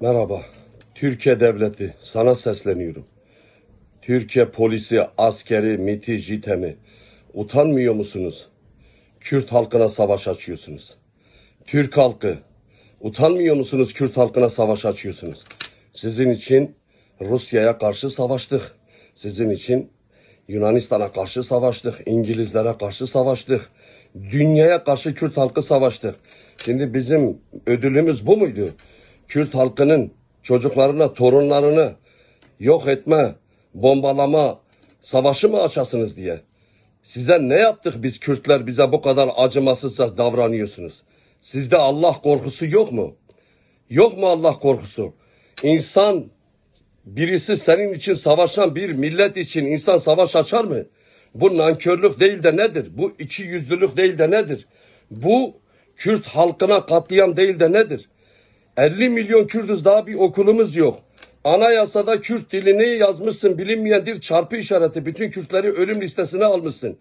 Merhaba. Türkiye Devleti sana sesleniyorum. Türkiye polisi, askeri, MIT'i, JITEM'i utanmıyor musunuz? Kürt halkına savaş açıyorsunuz. Türk halkı utanmıyor musunuz Kürt halkına savaş açıyorsunuz? Sizin için Rusya'ya karşı savaştık. Sizin için Yunanistan'a karşı savaştık. İngilizlere karşı savaştık. Dünyaya karşı Kürt halkı savaştık. Şimdi bizim ödülümüz bu muydu? Kürt halkının çocuklarına, torunlarını yok etme, bombalama savaşı mı açasınız diye. Size ne yaptık biz Kürtler bize bu kadar acımasızca davranıyorsunuz? Sizde Allah korkusu yok mu? Yok mu Allah korkusu? İnsan birisi senin için savaşan bir millet için insan savaş açar mı? Bu nankörlük değil de nedir? Bu iki yüzlülük değil de nedir? Bu Kürt halkına katliam değil de nedir? 50 milyon Kürdüz daha bir okulumuz yok. Anayasada Kürt dilini yazmışsın bilinmeyendir çarpı işareti. Bütün Kürtleri ölüm listesine almışsın.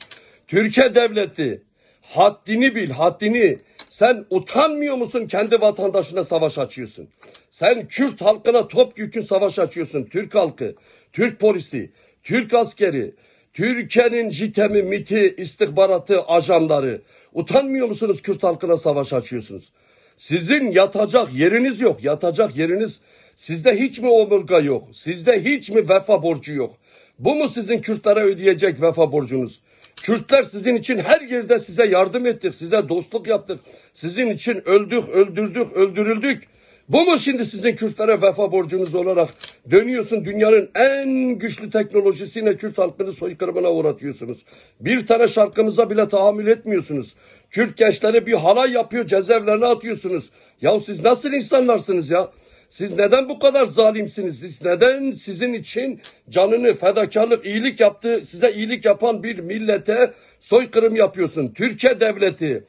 Türkiye devleti haddini bil haddini. Sen utanmıyor musun kendi vatandaşına savaş açıyorsun? Sen Kürt halkına top yükün savaş açıyorsun. Türk halkı, Türk polisi, Türk askeri, Türkiye'nin JITEM'i, MIT'i, istihbaratı, ajanları. Utanmıyor musunuz Kürt halkına savaş açıyorsunuz? Sizin yatacak yeriniz yok. Yatacak yeriniz sizde hiç mi omurga yok? Sizde hiç mi vefa borcu yok? Bu mu sizin Kürtlere ödeyecek vefa borcunuz? Kürtler sizin için her yerde size yardım ettik, size dostluk yaptık. Sizin için öldük, öldürdük, öldürüldük. Bu mu şimdi sizin Kürtlere vefa borcunuz olarak dönüyorsun dünyanın en güçlü teknolojisiyle Kürt halkını soykırımına uğratıyorsunuz. Bir tane şarkımıza bile tahammül etmiyorsunuz. Kürt gençleri bir halay yapıyor cezaevlerine atıyorsunuz. Ya siz nasıl insanlarsınız ya? Siz neden bu kadar zalimsiniz? Siz neden sizin için canını fedakarlık, iyilik yaptı, size iyilik yapan bir millete soykırım yapıyorsun? Türkiye devleti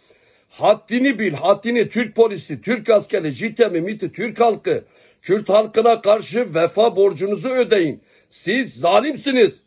haddini bil, haddini Türk polisi, Türk askeri, JITEM'i, MIT'i, Türk halkı, Kürt halkına karşı vefa borcunuzu ödeyin. Siz zalimsiniz.